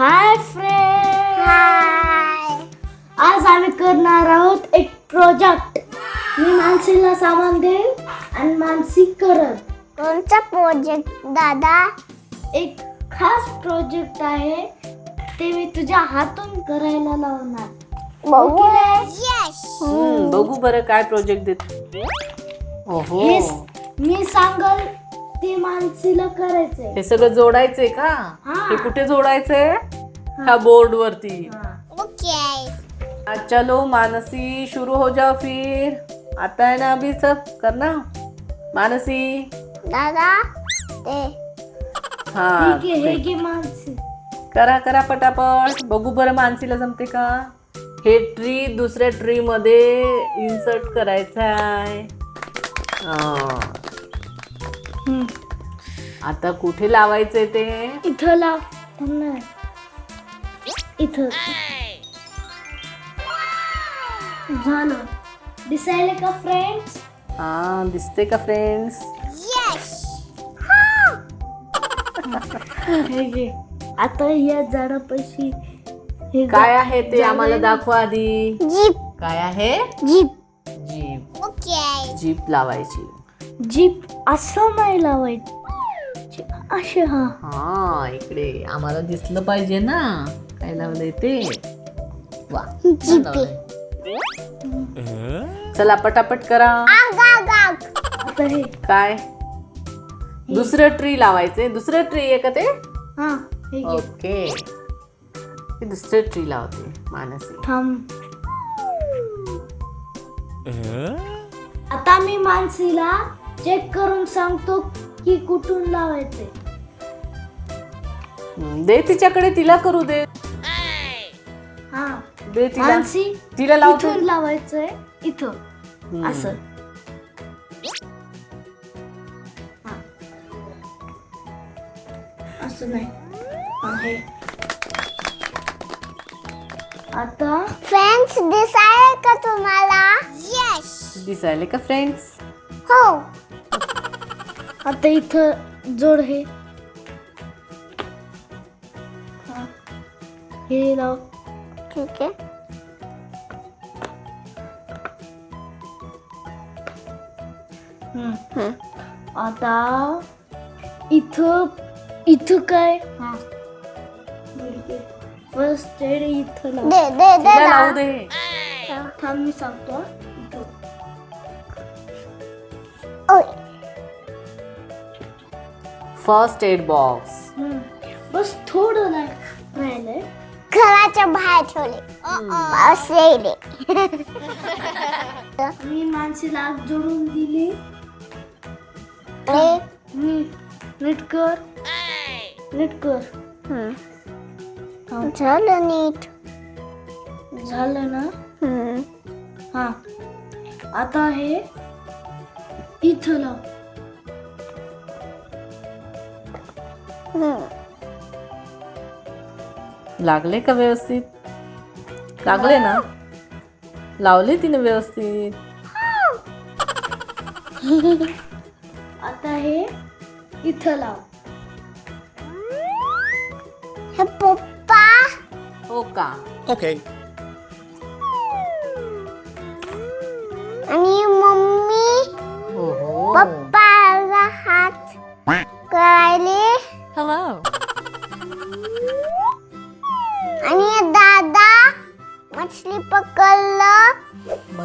Hi friend हाय आज आम्ही करणार आहोत एक प्रोजेक्ट मी मानसीला सामान देईन आणि मानसी करल. कोणचा प्रोजेक्ट दादा? एक खास प्रोजेक्ट आहे. ते मी तुझ्या हातून करायला लावणार. बघू. यस हम्म, बघू बरं काय प्रोजेक्ट देत. ओहो. हे मी सांगल ते मानसीला करायचंय. हे सगळं जोडायचंय का? हा. हे कुठे जोडायचंय? ह्या बोर्ड वरती आज चलो मानसी शुरू हो जाओ फिर. आता है ना अभी सब? करना? मानसी? दादा ते हा हे. घे मानसी. करा करा पटापट. बघू बरं मानसीला जमते का? हे ट्री दुसऱ्या ट्री मध्ये इन्सर्ट करायचं आहे. हा. हम्म. आता कुठे लावायचंय ते? इथं लाव. नाही इथं. झालं दिसायला का फ्रेंड्स हा दिसते का फ्रेंड्स यस हे घे. आता या झाडापाशी हे. काय आहे ते आम्हाला दाखवा आधी. जीप काय आहे? जीप जीप ओके जीप लावायची. जीप असं नाही लावायचं. असे हा. हा इकडे. आम्हाला दिसलं पाहिजे ना. काय लावलंय ते वा लावलंय. चला पटापट करा. आग आग आग आता काय? दुसरं ट्री लावायचे दुसरं ट्री आहे का ते? हा हे घे. ओके. हे दुसरं ट्री लावते मानसी. थांब. आता मी मानसीला चेक करून सांगतो की कुठून लावायचे हम्म, दे तिच्याकडे तिला करू दे. हा. दे तिला. मानसी तिला लावते इथून लावायचंय इथं हम्म. असं. हा. असं नाही. हा, हे आता फ्रेंड्स दिसाय का तुम्हाला? यस दिसायले का फ्रेंड्स हो. आता इथं जोड हे. हा. हे लाव. ठीक आहे हम्म. हम्म. आता इथं इथं काय हा फर्स्ट एड इथं लाव दे दे दे तिला ना. दे थांब मी सांगतो हा. इथं. ओय. फर्स्ट एड बॉक्स हम्म. बस थोडं नाही घराच्या बाहेर ठेवले. येईल. मी माणसीला आग जोडून दिली. नीट कर. नीट कर. हम्म. झालं नीट. झालं ना. हा. आता हे इथं लाव. लागले का व्यवस्थित? लागले ना? लावले तिने व्यवस्थित? आता हे इथं लाव. हे पप्पा. हो का? Okay. आणि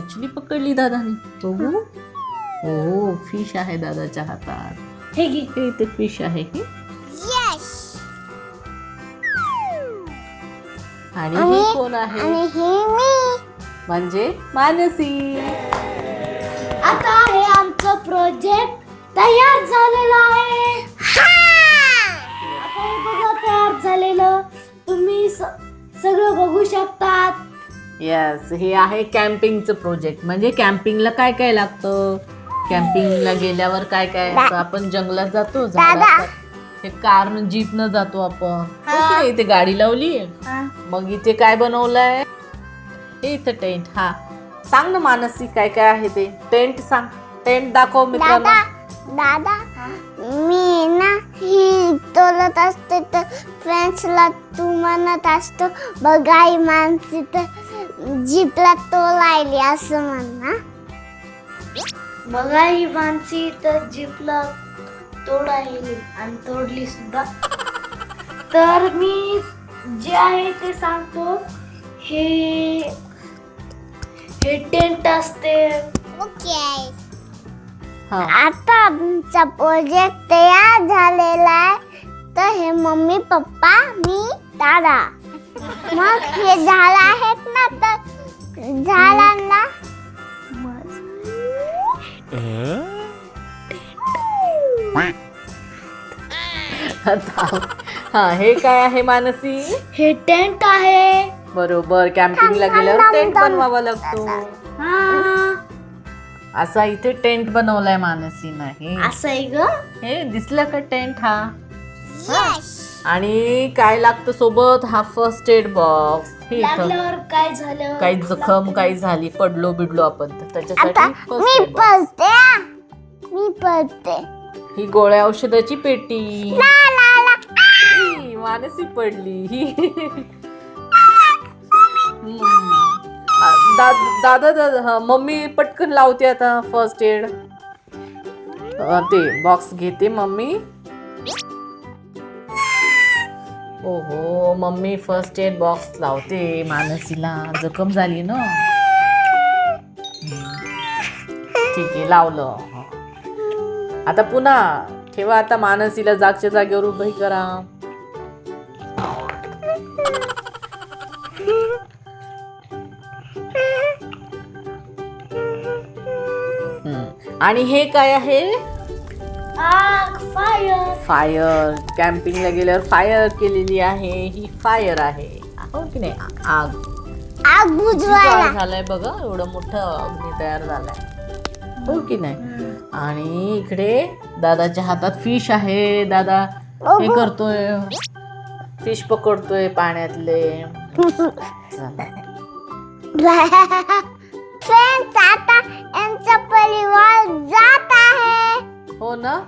मछली पकडली दादाने. बघू हो. फिश आहे दादाच्या हातात. हे घे. हे इथे फिश आहे हे. येस आणि ही कोण आहे? आणि हे मी. म्हणजे मानसी. आता हे आमचं प्रोजेक्ट तयार झालेलं आहे. आता हे बघा तयार झालेलं. तुम्ही सगळं बघू शकतात. येस हे आहे कॅम्पिंगचं प्रोजेक्ट म्हणजे कॅम्पिंगला काय काय लागतं? कॅम्पिंगला गेल्यावर काय काय आपण जंगलात जातो झाडात हे कारनं जीपनं जातो आपण. ओके, इथे गाडी लावली. मग इथे काय बनवलंय? हे इथं टेंट हा. सांग ना मानसी काय काय आहे ते? टेंट सांग. टेंट दाखव मित्रांनो. दादा दादा मी ना ही तोलत असते तर फ्रेंड्सला तू म्हणत असतो बघा ही माणसी तर जीपला तोलायली असं म्हण. ना बघा ही माणसी तर जीपला तोडायली आणि तोडली सुद्धा तर मी जे आहे ते सांगतो. हे हे टेंट असते. ओके. हा. आता आमचा प्रोजेक्ट तयार झालेला आहे. तर हे मम्मी पप्पा मी दादा. मग हे झालं आहेत ना तर झाडांना. हा हे काय आहे मानसी? हे टेंट आहे. बरोबर कॅम्पिंगला गेल्यावर टेंट बनवावा लागतो. हा. असा इथे टेंट बनवलाय मानसी नाही. असं आहे ग? हे दिसलं का टेंट हा? आणि काय लागतं सोबत? हा फर्स्ट एड बॉक्स हे इथं लागल्यावर काय झालं? काही जखम काही झाली पडलो बिडलो आपण तर आता त्याच्यासाठी first मी aid box. पळते हा. मी पळते. ही गोळ्या औषधाची पेटी. ला ला ला. ही मानसी पडली. ही. हम्म. आ, दा- दादा दादा हा, मम्मी पटकन लावते आता फर्स्ट एड ते बॉक्स घेते मम्मी. ओहो मम्मी फर्स्ट एड बॉक्स लावते मानसीला. जखम झाली ना? ठीक आहे लावलं. आता पुन्हा ठेवा आता मानसीला जागच्या जागेवर उभी करा. आणि हे काय आहे? फायर फायर कॅम्पिंगला गेल्यावर फायर केलेली आहे. ही फायर आहे. हो की नाही? आग. आग बुजवायला. झालाय बघा. एवढं मोठं अग्नी तयार झालाय. हो की नाही? आणि इकडे दादाच्या हातात फिश आहे. दादा हे करतोय. फिश पकडतोय पाण्यातले. फ्रेंड्स आता यांचा परिवार जात आहे. हो ना?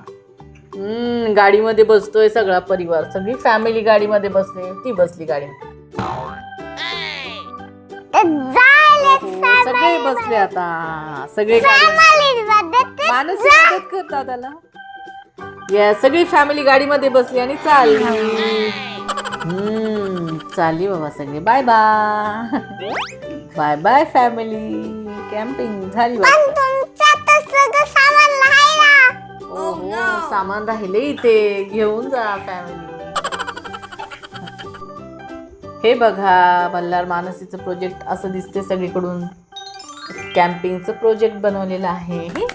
हम्म गाडीमध्ये बसतोय सगळा परिवार. सगळी फॅमिली गाडीमध्ये बसली ती बसली गाडी. सगळे बसले आता. सगळे मानस मदत करता त्याला. या सगळी फॅमिली गाडीमध्ये बसली आणि चालली. हम्म चालली बाबा सगळे. Bye bye bye bye family camping झाली पण सामान राहिले इथे घेऊन जा फॅमिली हे बघा बल्लार मानसीचं प्रोजेक्ट असं दिसते सगळीकडून. कॅम्पिंगचं प्रोजेक्ट बनवलेलं आहे. हे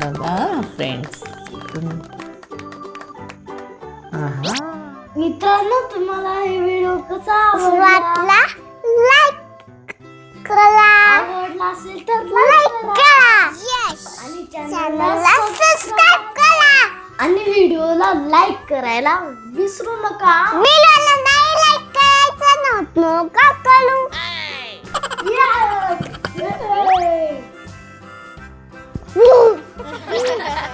बघा फ्रेंड्स मित्रांनो तुम्हाला हे व्हिडिओ कसा आवडला? वाटला लाईक करा. आवडला असेल तर लाईक करा. आणि चॅनलला करा आणि व्हिडिओला लाईक करायला विसरू नका व्हिडिओला नाही लाईक करायचं नव्हतं का करू Yeah!